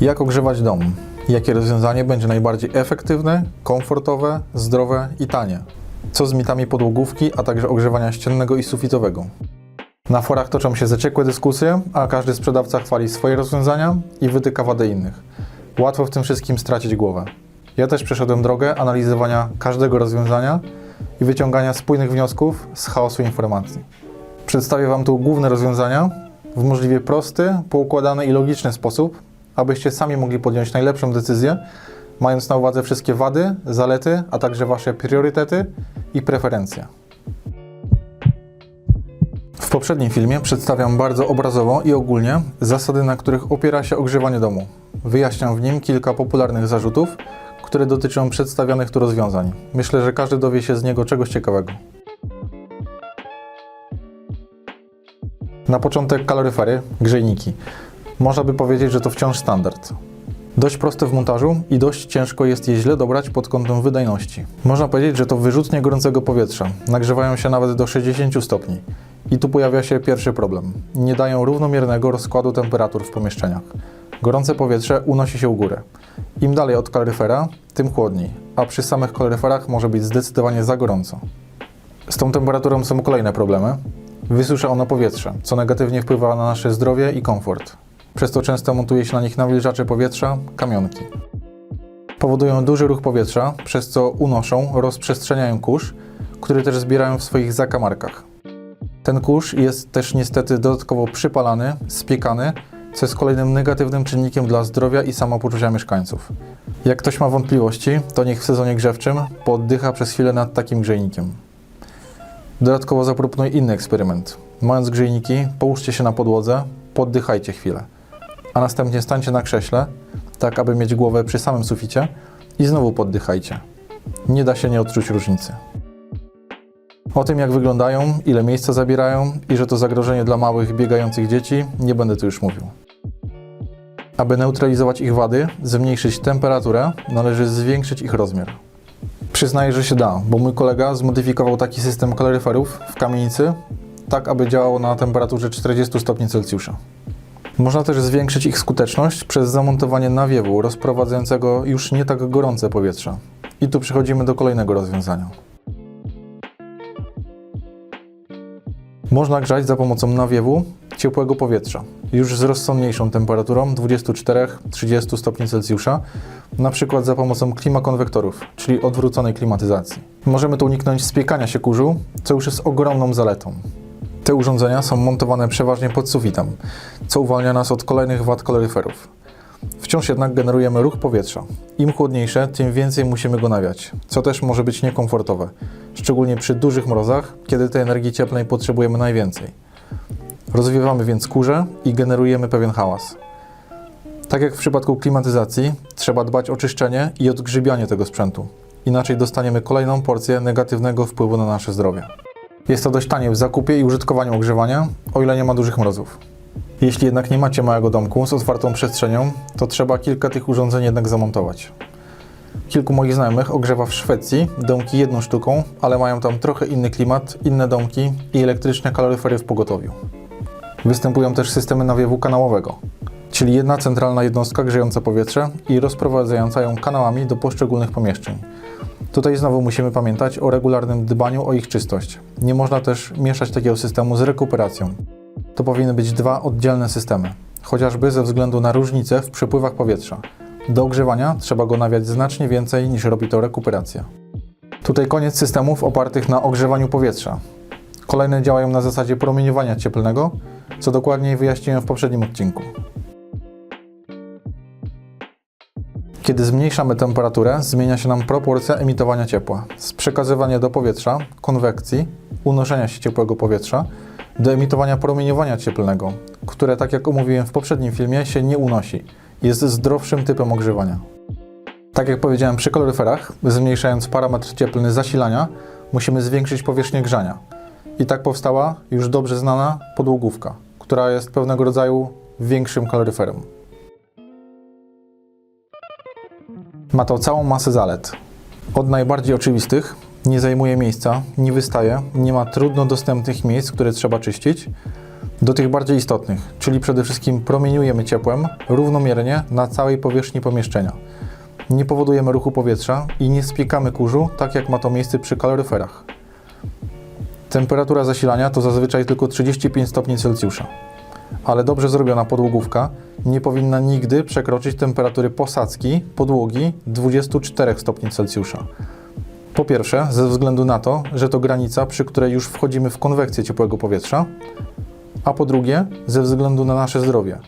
Jak ogrzewać dom? Jakie rozwiązanie będzie najbardziej efektywne, komfortowe, zdrowe i tanie? Co z mitami podłogówki, a także ogrzewania ściennego i sufitowego? Na forach toczą się zaciekłe dyskusje, a każdy sprzedawca chwali swoje rozwiązania i wytyka wady innych. Łatwo w tym wszystkim stracić głowę. Ja też przeszedłem drogę analizowania każdego rozwiązania i wyciągania spójnych wniosków z chaosu informacji. Przedstawię Wam tu główne rozwiązania w możliwie prosty, poukładany i logiczny sposób, abyście sami mogli podjąć najlepszą decyzję, mając na uwadze wszystkie wady, zalety, a także Wasze priorytety i preferencje. W poprzednim filmie przedstawiam bardzo obrazowo i ogólnie zasady, na których opiera się ogrzewanie domu. Wyjaśniam w nim kilka popularnych zarzutów, które dotyczą przedstawionych tu rozwiązań. Myślę, że każdy dowie się z niego czegoś ciekawego. Na początek kaloryfery, grzejniki. Można by powiedzieć, że to wciąż standard. Dość proste w montażu i dość ciężko jest je źle dobrać pod kątem wydajności. Można powiedzieć, że to wyrzutnie gorącego powietrza. Nagrzewają się nawet do 60 stopni. I tu pojawia się pierwszy problem. Nie dają równomiernego rozkładu temperatur w pomieszczeniach. Gorące powietrze unosi się u górę. Im dalej od kaloryfera, tym chłodniej, a przy samych kaloryferach może być zdecydowanie za gorąco. Z tą temperaturą są kolejne problemy. Wysusza ono powietrze, co negatywnie wpływa na nasze zdrowie i komfort. Przez to często montuje się na nich nawilżacze powietrza, kamionki. Powodują duży ruch powietrza, przez co unoszą, rozprzestrzeniają kurz, który też zbierają w swoich zakamarkach. Ten kurz jest też niestety dodatkowo przypalany, spiekany, co jest kolejnym negatywnym czynnikiem dla zdrowia i samopoczucia mieszkańców. Jak ktoś ma wątpliwości, to niech w sezonie grzewczym poddycha przez chwilę nad takim grzejnikiem. Dodatkowo zaproponuję inny eksperyment. Mając grzejniki, połóżcie się na podłodze, poddychajcie chwilę, a następnie stańcie na krześle, tak aby mieć głowę przy samym suficie i znowu poddychajcie. Nie da się nie odczuć różnicy. O tym, jak wyglądają, ile miejsca zabierają i że to zagrożenie dla małych, biegających dzieci, nie będę tu już mówił. Aby neutralizować ich wady, zmniejszyć temperaturę, należy zwiększyć ich rozmiar. Przyznaję, że się da, bo mój kolega zmodyfikował taki system kaloryferów w kamienicy, tak aby działało na temperaturze 40 stopni Celsjusza. Można też zwiększyć ich skuteczność przez zamontowanie nawiewu rozprowadzającego już nie tak gorące powietrze. I tu przechodzimy do kolejnego rozwiązania. Można grzać za pomocą nawiewu ciepłego powietrza, już z rozsądniejszą temperaturą 24-30 stopni Celsjusza, na przykład za pomocą klimakonwektorów, czyli odwróconej klimatyzacji. Możemy tu uniknąć spiekania się kurzu, co już jest ogromną zaletą. Te urządzenia są montowane przeważnie pod sufitem, co uwalnia nas od kolejnych wad kaloryferów. Wciąż jednak generujemy ruch powietrza. Im chłodniejsze, tym więcej musimy go nawiać, co też może być niekomfortowe, szczególnie przy dużych mrozach, kiedy tej energii cieplnej potrzebujemy najwięcej. Rozwiewamy więc kurze i generujemy pewien hałas. Tak jak w przypadku klimatyzacji, trzeba dbać o czyszczenie i odgrzybianie tego sprzętu. Inaczej dostaniemy kolejną porcję negatywnego wpływu na nasze zdrowie. Jest to dość tanie w zakupie i użytkowaniu ogrzewania, o ile nie ma dużych mrozów. Jeśli jednak nie macie małego domku z otwartą przestrzenią, to trzeba kilka tych urządzeń jednak zamontować. Kilku moich znajomych ogrzewa w Szwecji domki jedną sztuką, ale mają tam trochę inny klimat, inne domki i elektryczne kaloryfery w pogotowiu. Występują też systemy nawiewu kanałowego, czyli jedna centralna jednostka grzejąca powietrze i rozprowadzająca ją kanałami do poszczególnych pomieszczeń. Tutaj znowu musimy pamiętać o regularnym dbaniu o ich czystość. Nie można też mieszać takiego systemu z rekuperacją. To powinny być dwa oddzielne systemy, chociażby ze względu na różnice w przepływach powietrza. Do ogrzewania trzeba go nawiać znacznie więcej niż robi to rekuperacja. Tutaj koniec systemów opartych na ogrzewaniu powietrza. Kolejne działają na zasadzie promieniowania cieplnego, co dokładniej wyjaśniłem w poprzednim odcinku. Kiedy zmniejszamy temperaturę, zmienia się nam proporcja emitowania ciepła. Z przekazywania do powietrza, konwekcji, unoszenia się ciepłego powietrza, do emitowania promieniowania cieplnego, które, tak jak omówiłem w poprzednim filmie, się nie unosi. Jest zdrowszym typem ogrzewania. Tak jak powiedziałem przy kaloryferach, zmniejszając parametr cieplny zasilania, musimy zwiększyć powierzchnię grzania. I tak powstała już dobrze znana podłogówka, która jest pewnego rodzaju większym kaloryferem. Ma to całą masę zalet. Od najbardziej oczywistych nie zajmuje miejsca, nie wystaje, nie ma trudno dostępnych miejsc, które trzeba czyścić, Do tych bardziej istotnych, czyli przede wszystkim promieniujemy ciepłem równomiernie na całej powierzchni pomieszczenia. Nie powodujemy ruchu powietrza i nie spiekamy kurzu, tak jak ma to miejsce przy kaloryferach. Temperatura zasilania to zazwyczaj tylko 35 stopni Celsjusza, ale dobrze zrobiona podłogówka nie powinna nigdy przekroczyć temperatury posadzki podłogi 24 stopni Celsjusza. Po pierwsze, ze względu na to, że to granica, przy której już wchodzimy w konwekcję ciepłego powietrza, a po drugie, ze względu na nasze zdrowie.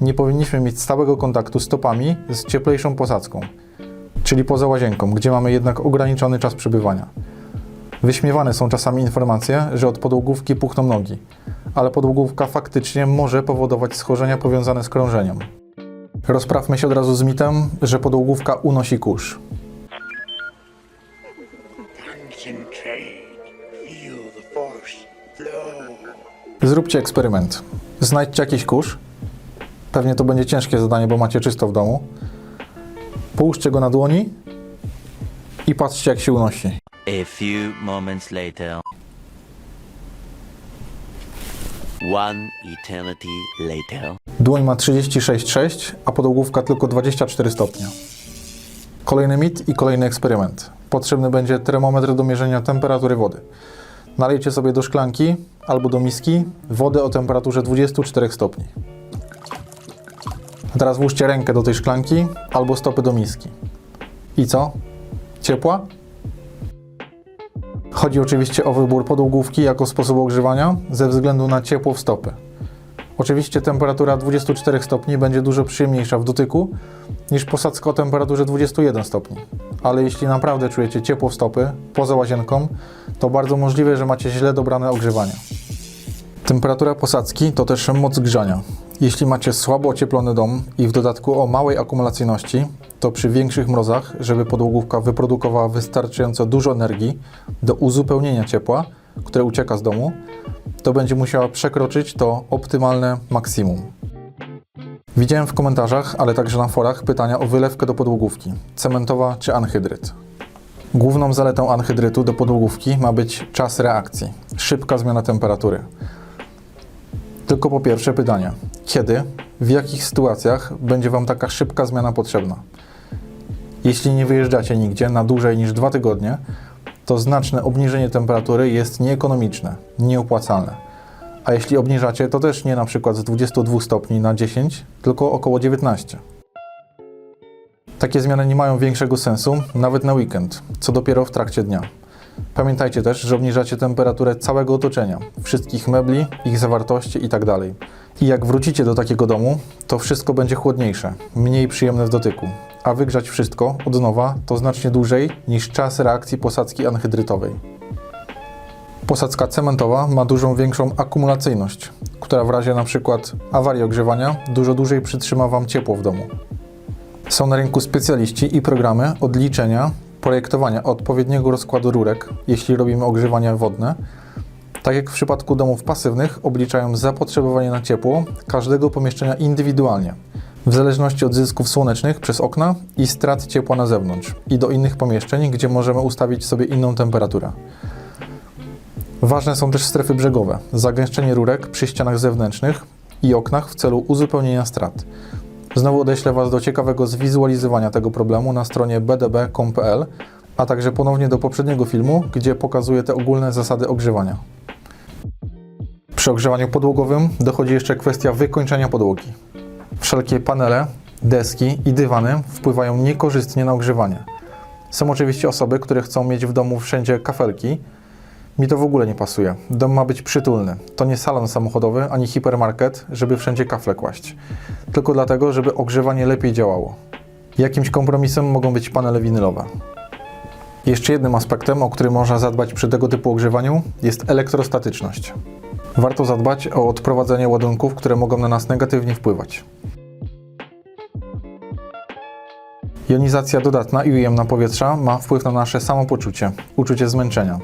Nie powinniśmy mieć stałego kontaktu stopami z cieplejszą posadzką, czyli poza łazienką, gdzie mamy jednak ograniczony czas przebywania. Wyśmiewane są czasami informacje, że od podłogówki puchną nogi, ale podłogówka faktycznie może powodować schorzenia powiązane z krążeniem. Rozprawmy się od razu z mitem, że podłogówka unosi kurz. Zróbcie eksperyment. Znajdźcie jakiś kurz. Pewnie to będzie ciężkie zadanie, bo macie czysto w domu. Połóżcie go na dłoni i patrzcie, jak się unosi. One eternity later. Dłoń ma 36,6, a podłogówka tylko 24 stopnie. Kolejny mit i kolejny eksperyment. Potrzebny będzie termometr do mierzenia temperatury wody. Nalejcie sobie do szklanki albo do miski wodę o temperaturze 24 stopni. A teraz włóżcie rękę do tej szklanki albo stopy do miski. I co? Ciepła? Chodzi oczywiście o wybór podłogówki jako sposobu ogrzewania ze względu na ciepło w stopy. Oczywiście temperatura 24 stopni będzie dużo przyjemniejsza w dotyku niż posadzka o temperaturze 21 stopni. Ale jeśli naprawdę czujecie ciepło w stopy poza łazienką, to bardzo możliwe, że macie źle dobrane ogrzewanie. Temperatura posadzki to też moc grzania. Jeśli macie słabo ocieplony dom i w dodatku o małej akumulacyjności, to przy większych mrozach, żeby podłogówka wyprodukowała wystarczająco dużo energii do uzupełnienia ciepła, które ucieka z domu, to będzie musiała przekroczyć to optymalne maksimum. Widziałem w komentarzach, ale także na forach pytania o wylewkę do podłogówki cementowa czy anhydryt. Główną zaletą anhydrytu do podłogówki ma być czas reakcji, szybka zmiana temperatury. Tylko po pierwsze pytanie: kiedy, w jakich sytuacjach będzie Wam taka szybka zmiana potrzebna? Jeśli nie wyjeżdżacie nigdzie na dłużej niż dwa tygodnie, to znaczne obniżenie temperatury jest nieekonomiczne, nieopłacalne. A jeśli obniżacie, to też nie na przykład z 22 stopni na 10, tylko około 19. Takie zmiany nie mają większego sensu nawet na weekend, co dopiero w trakcie dnia. Pamiętajcie też, że obniżacie temperaturę całego otoczenia, wszystkich mebli, ich zawartości itd. I jak wrócicie do takiego domu, to wszystko będzie chłodniejsze, mniej przyjemne w dotyku. A wygrzać wszystko od nowa to znacznie dłużej niż czas reakcji posadzki anhydrytowej. Posadzka cementowa ma dużą większą akumulacyjność, która w razie np. awarii ogrzewania dużo dłużej przytrzyma Wam ciepło w domu. Są na rynku specjaliści i programy od liczenia, projektowania odpowiedniego rozkładu rurek, jeśli robimy ogrzewania wodne. Tak jak w przypadku domów pasywnych, obliczają zapotrzebowanie na ciepło każdego pomieszczenia indywidualnie, w zależności od zysków słonecznych przez okna i strat ciepła na zewnątrz i do innych pomieszczeń, gdzie możemy ustawić sobie inną temperaturę. Ważne są też strefy brzegowe, zagęszczenie rurek przy ścianach zewnętrznych i oknach w celu uzupełnienia strat. Znowu odeślę Was do ciekawego zwizualizowania tego problemu na stronie bdb.com.pl, a także ponownie do poprzedniego filmu, gdzie pokazuję te ogólne zasady ogrzewania. Przy ogrzewaniu podłogowym dochodzi jeszcze kwestia wykończenia podłogi. Wszelkie panele, deski i dywany wpływają niekorzystnie na ogrzewanie. Są oczywiście osoby, które chcą mieć w domu wszędzie kafelki. Mi to w ogóle nie pasuje. Dom ma być przytulny. To nie salon samochodowy ani hipermarket, żeby wszędzie kafle kłaść. Tylko dlatego, żeby ogrzewanie lepiej działało. Jakimś kompromisem mogą być panele winylowe. Jeszcze jednym aspektem, o który można zadbać przy tego typu ogrzewaniu, jest elektrostatyczność. Warto zadbać o odprowadzenie ładunków, które mogą na nas negatywnie wpływać. Jonizacja dodatna i ujemna powietrza ma wpływ na nasze samopoczucie, uczucie zmęczenia,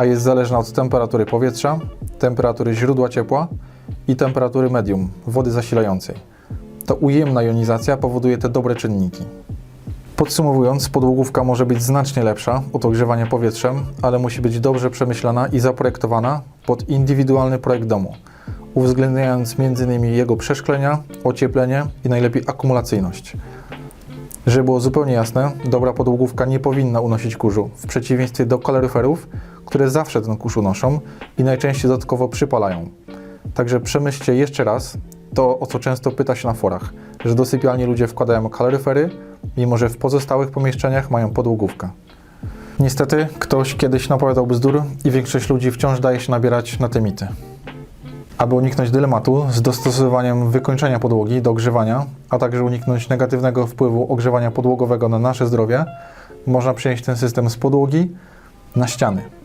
a jest zależna od temperatury powietrza, temperatury źródła ciepła i temperatury medium, wody zasilającej. To ujemna jonizacja powoduje te dobre czynniki. Podsumowując, podłogówka może być znacznie lepsza od ogrzewania powietrzem, ale musi być dobrze przemyślana i zaprojektowana pod indywidualny projekt domu. uwzględniając m.in. jego przeszklenia, ocieplenie i najlepiej akumulacyjność. Żeby było zupełnie jasne, dobra podłogówka nie powinna unosić kurzu, w przeciwieństwie do kaloryferów, które zawsze ten kurz unoszą i najczęściej dodatkowo przypalają. Także przemyślcie jeszcze raz to, o co często pyta się na forach, że do sypialni ludzie wkładają kaloryfery, mimo że w pozostałych pomieszczeniach mają podłogówkę. Niestety, ktoś kiedyś napowiadał bzdur i większość ludzi wciąż daje się nabierać na te mity. Aby uniknąć dylematu z dostosowaniem wykończenia podłogi do ogrzewania, a także uniknąć negatywnego wpływu ogrzewania podłogowego na nasze zdrowie, można przenieść ten system z podłogi na ściany.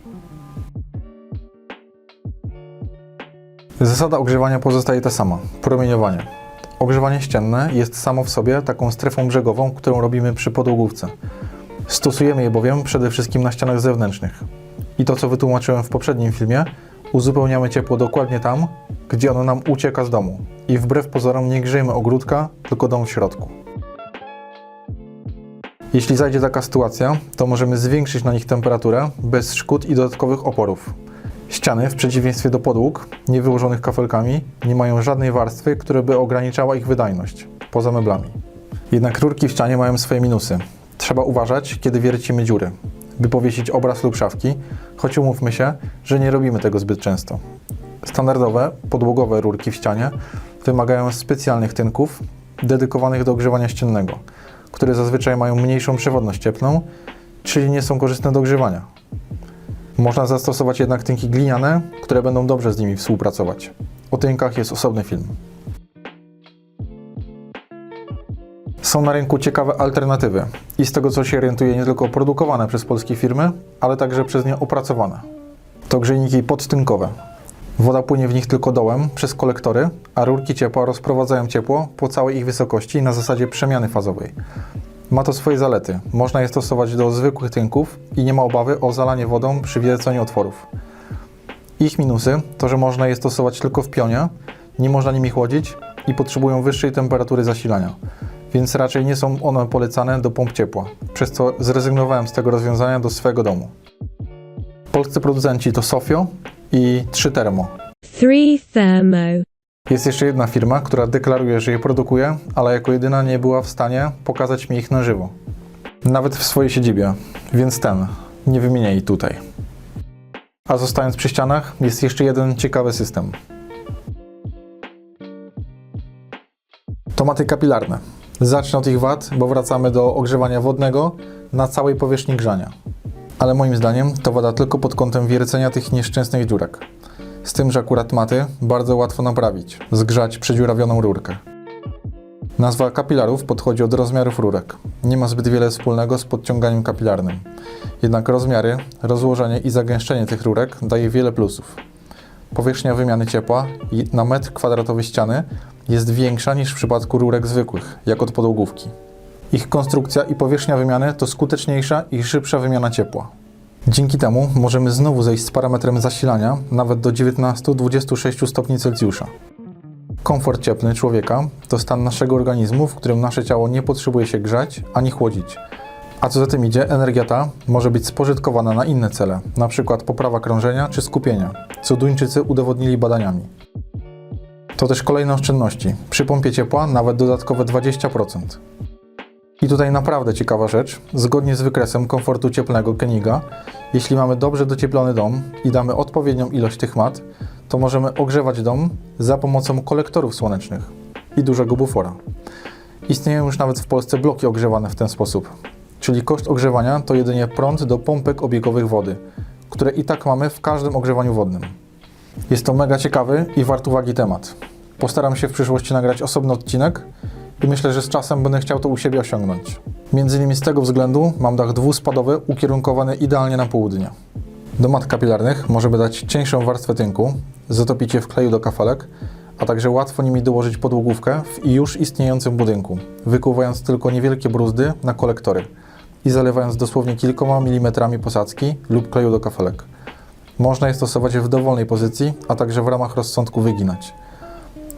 Zasada ogrzewania pozostaje ta sama promieniowanie. Ogrzewanie ścienne jest samo w sobie taką strefą brzegową, którą robimy przy podłogówce. Stosujemy je bowiem przede wszystkim na ścianach zewnętrznych. I to, co wytłumaczyłem w poprzednim filmie, uzupełniamy ciepło dokładnie tam, gdzie ono nam ucieka z domu. I wbrew pozorom nie grzejemy ogródka, tylko dom w środku. Jeśli zajdzie taka sytuacja, to możemy zwiększyć na nich temperaturę bez szkód i dodatkowych oporów. Ściany, w przeciwieństwie do podłóg, nie wyłożonych kafelkami, nie mają żadnej warstwy, która by ograniczała ich wydajność, poza meblami. Jednak rurki w ścianie mają swoje minusy. Trzeba uważać, kiedy wiercimy dziury, by powiesić obraz lub szafki, choć umówmy się, że nie robimy tego zbyt często. Standardowe, podłogowe rurki w ścianie wymagają specjalnych tynków dedykowanych do ogrzewania ściennego, które zazwyczaj mają mniejszą przewodność cieplną, czyli nie są korzystne do ogrzewania. Można zastosować jednak tynki gliniane, które będą dobrze z nimi współpracować. O tynkach jest osobny film. Są na rynku ciekawe alternatywy i z tego co się orientuję nie tylko produkowane przez polskie firmy, ale także przez nie opracowane. To grzejniki podtynkowe. Woda płynie w nich tylko dołem przez kolektory, a rurki ciepła rozprowadzają ciepło po całej ich wysokości na zasadzie przemiany fazowej. Ma to swoje zalety. Można je stosować do zwykłych tynków i nie ma obawy o zalanie wodą przy wierceniu otworów. Ich minusy to, że można je stosować tylko w pionie, nie można nimi chłodzić i potrzebują wyższej temperatury zasilania, więc raczej nie są one polecane do pomp ciepła, przez co zrezygnowałem z tego rozwiązania do swego domu. Polscy producenci to Sofio i 3 Thermo. 3 Thermo. Jest jeszcze jedna firma, która deklaruje, że je produkuje, ale jako jedyna nie była w stanie pokazać mi ich na żywo. Nawet w swojej siedzibie, więc ten, nie wymienię jej tutaj. A zostając przy ścianach, jest jeszcze jeden ciekawy system. Tomaty kapilarne. Zacznę od ich wad, bo wracamy do ogrzewania wodnego na całej powierzchni grzania. Ale moim zdaniem to wada tylko pod kątem wiercenia tych nieszczęsnych dziurek. Tym, że akurat maty bardzo łatwo naprawić, zgrzać przedziurawioną rurkę. Nazwa kapilarów podchodzi od rozmiarów rurek. Nie ma zbyt wiele wspólnego z podciąganiem kapilarnym. Jednak rozmiary, rozłożenie i zagęszczenie tych rurek daje wiele plusów. Powierzchnia wymiany ciepła na metr kwadratowy ściany jest większa niż w przypadku rurek zwykłych, jak od podłogówki. Ich konstrukcja i powierzchnia wymiany to skuteczniejsza i szybsza wymiana ciepła. Dzięki temu możemy znowu zejść z parametrem zasilania nawet do 19-26 stopni Celsjusza. Komfort cieplny człowieka to stan naszego organizmu, w którym nasze ciało nie potrzebuje się grzać ani chłodzić. A co za tym idzie, energia ta może być spożytkowana na inne cele, np. poprawa krążenia czy skupienia, co Duńczycy udowodnili badaniami. To też kolejne oszczędności. Przy pompie ciepła nawet dodatkowe 20%. I tutaj naprawdę ciekawa rzecz. Zgodnie z wykresem komfortu cieplnego Keniga, jeśli mamy dobrze docieplony dom i damy odpowiednią ilość tych mat, to możemy ogrzewać dom za pomocą kolektorów słonecznych i dużego bufora. Istnieją już nawet w Polsce bloki ogrzewane w ten sposób. Czyli koszt ogrzewania to jedynie prąd do pompek obiegowych wody, które i tak mamy w każdym ogrzewaniu wodnym. Jest to mega ciekawy i wart uwagi temat. Postaram się w przyszłości nagrać osobny odcinek i myślę, że z czasem będę chciał to u siebie osiągnąć. Między innymi z tego względu mam dach dwuspadowy ukierunkowany idealnie na południe. Do mat kapilarnych możemy dać cieńszą warstwę tynku, zatopić je w kleju do kafelek, a także łatwo nimi dołożyć podłogówkę w już istniejącym budynku, wykuwając tylko niewielkie bruzdy na kolektory i zalewając dosłownie kilkoma milimetrami posadzki lub kleju do kafelek. Można je stosować w dowolnej pozycji, a także w ramach rozsądku wyginać.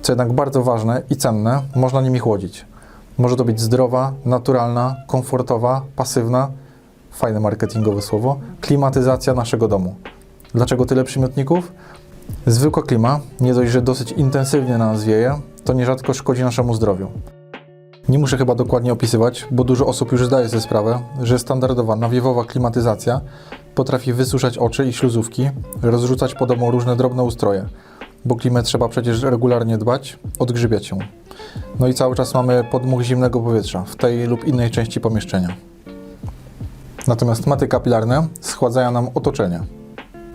Co jednak bardzo ważne i cenne, można nimi chłodzić. Może to być zdrowa, naturalna, komfortowa, pasywna, fajne marketingowe słowo, klimatyzacja naszego domu. Dlaczego tyle przymiotników? Zwykła klima, nie dość, że dosyć intensywnie na nas wieje, to nierzadko szkodzi naszemu zdrowiu. Nie muszę chyba dokładnie opisywać, bo dużo osób już zdaje sobie sprawę, że standardowa nawiewowa klimatyzacja potrafi wysuszać oczy i śluzówki, rozrzucać po domu różne drobne ustroje, bo klimę trzeba przecież regularnie dbać, odgrzybiać ją. No i cały czas mamy podmuch zimnego powietrza w tej lub innej części pomieszczenia. Natomiast maty kapilarne schładzają nam otoczenie.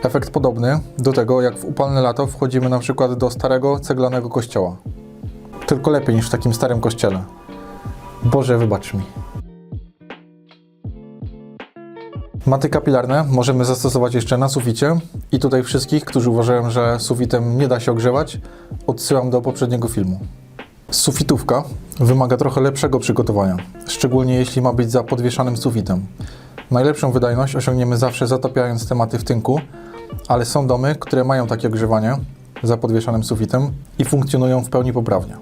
Efekt podobny do tego, jak w upalne lato wchodzimy na przykład do starego ceglanego kościoła. Tylko lepiej niż w takim starym kościele. Boże, wybacz mi. Maty kapilarne możemy zastosować jeszcze na suficie i tutaj wszystkich, którzy uważają, że sufitem nie da się ogrzewać, odsyłam do poprzedniego filmu. Sufitówka wymaga trochę lepszego przygotowania, szczególnie jeśli ma być za podwieszanym sufitem. Najlepszą wydajność osiągniemy zawsze zatapiając tematy w tynku, ale są domy, które mają takie ogrzewanie za podwieszanym sufitem i funkcjonują w pełni poprawnie.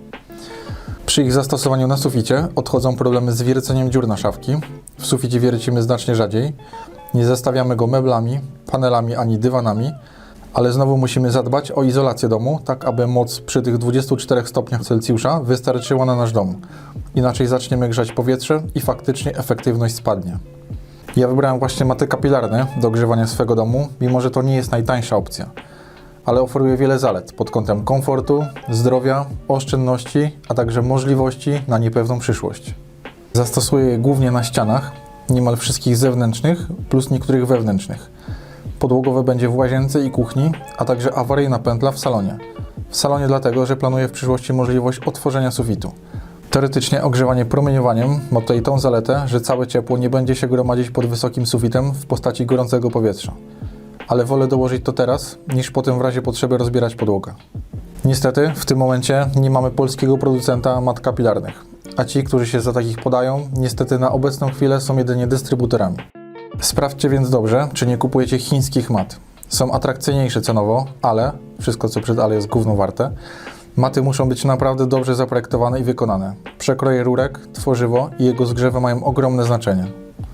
Przy ich zastosowaniu na suficie odchodzą problemy z wierceniem dziur na szafki. W suficie wiercimy znacznie rzadziej. Nie zestawiamy go meblami, panelami ani dywanami, ale znowu musimy zadbać o izolację domu, tak aby moc przy tych 24 stopniach Celsjusza wystarczyła na nasz dom. Inaczej zaczniemy grzać powietrze i faktycznie efektywność spadnie. Ja wybrałem właśnie maty kapilarne do ogrzewania swego domu, mimo że to nie jest najtańsza opcja ale oferuje wiele zalet pod kątem komfortu, zdrowia, oszczędności, a także możliwości na niepewną przyszłość. Zastosuję je głównie na ścianach, niemal wszystkich zewnętrznych plus niektórych wewnętrznych. Podłogowe będzie w łazience i kuchni, a także awaryjna pętla w salonie. W salonie dlatego, że planuję w przyszłości możliwość otworzenia sufitu. Teoretycznie ogrzewanie promieniowaniem ma tutaj tą zaletę, że całe ciepło nie będzie się gromadzić pod wysokim sufitem w postaci gorącego powietrza ale wolę dołożyć to teraz, niż potem w razie potrzeby rozbierać podłogę. Niestety, w tym momencie nie mamy polskiego producenta mat kapilarnych, a ci, którzy się za takich podają, niestety na obecną chwilę są jedynie dystrybutorami. Sprawdźcie więc dobrze, czy nie kupujecie chińskich mat. Są atrakcyjniejsze cenowo, ale wszystko co przed ale jest gówno warte. Maty muszą być naprawdę dobrze zaprojektowane i wykonane. Przekroje rurek, tworzywo i jego zgrzewy mają ogromne znaczenie.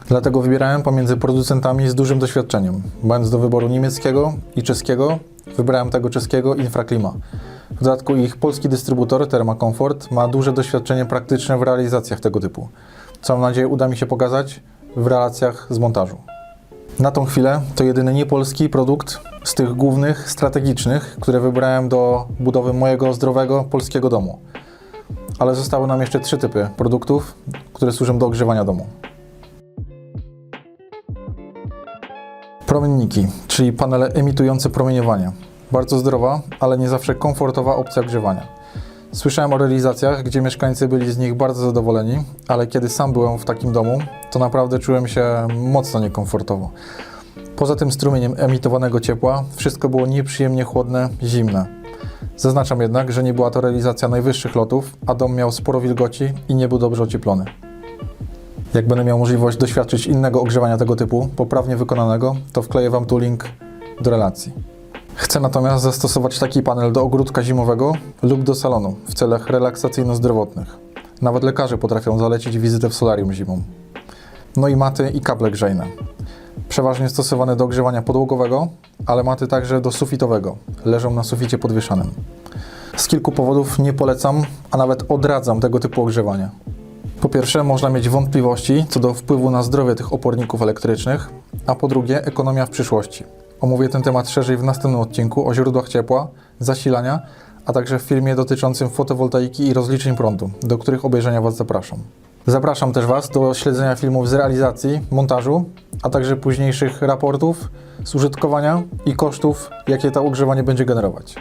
Dlatego wybierałem pomiędzy producentami z dużym doświadczeniem. Mając do wyboru niemieckiego i czeskiego, wybrałem tego czeskiego Infraklima. W dodatku ich polski dystrybutor Thermacomfort ma duże doświadczenie praktyczne w realizacjach tego typu, co mam nadzieję uda mi się pokazać w relacjach z montażu. Na tą chwilę to jedyny niepolski produkt z tych głównych, strategicznych, które wybrałem do budowy mojego zdrowego polskiego domu. Ale zostały nam jeszcze trzy typy produktów, które służą do ogrzewania domu. Promienniki, czyli panele emitujące promieniowanie. Bardzo zdrowa, ale nie zawsze komfortowa opcja ogrzewania. Słyszałem o realizacjach, gdzie mieszkańcy byli z nich bardzo zadowoleni, ale kiedy sam byłem w takim domu, to naprawdę czułem się mocno niekomfortowo. Poza tym strumieniem emitowanego ciepła, wszystko było nieprzyjemnie chłodne, zimne. Zaznaczam jednak, że nie była to realizacja najwyższych lotów, a dom miał sporo wilgoci i nie był dobrze ocieplony. Jak będę miał możliwość doświadczyć innego ogrzewania tego typu, poprawnie wykonanego, to wkleję Wam tu link do relacji. Chcę natomiast zastosować taki panel do ogródka zimowego lub do salonu w celach relaksacyjno-zdrowotnych. Nawet lekarze potrafią zalecić wizytę w solarium zimą. No i maty i kable grzejne. Przeważnie stosowane do ogrzewania podłogowego, ale maty także do sufitowego. Leżą na suficie podwieszanym. Z kilku powodów nie polecam, a nawet odradzam tego typu ogrzewania. Po pierwsze, można mieć wątpliwości co do wpływu na zdrowie tych oporników elektrycznych, a po drugie, ekonomia w przyszłości. Omówię ten temat szerzej w następnym odcinku o źródłach ciepła, zasilania, a także w filmie dotyczącym fotowoltaiki i rozliczeń prądu, do których obejrzenia Was zapraszam. Zapraszam też Was do śledzenia filmów z realizacji, montażu, a także późniejszych raportów z użytkowania i kosztów, jakie to ogrzewanie będzie generować.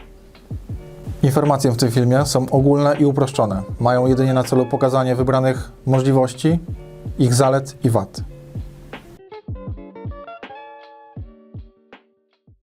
Informacje w tym filmie są ogólne i uproszczone. Mają jedynie na celu pokazanie wybranych możliwości, ich zalet i wad.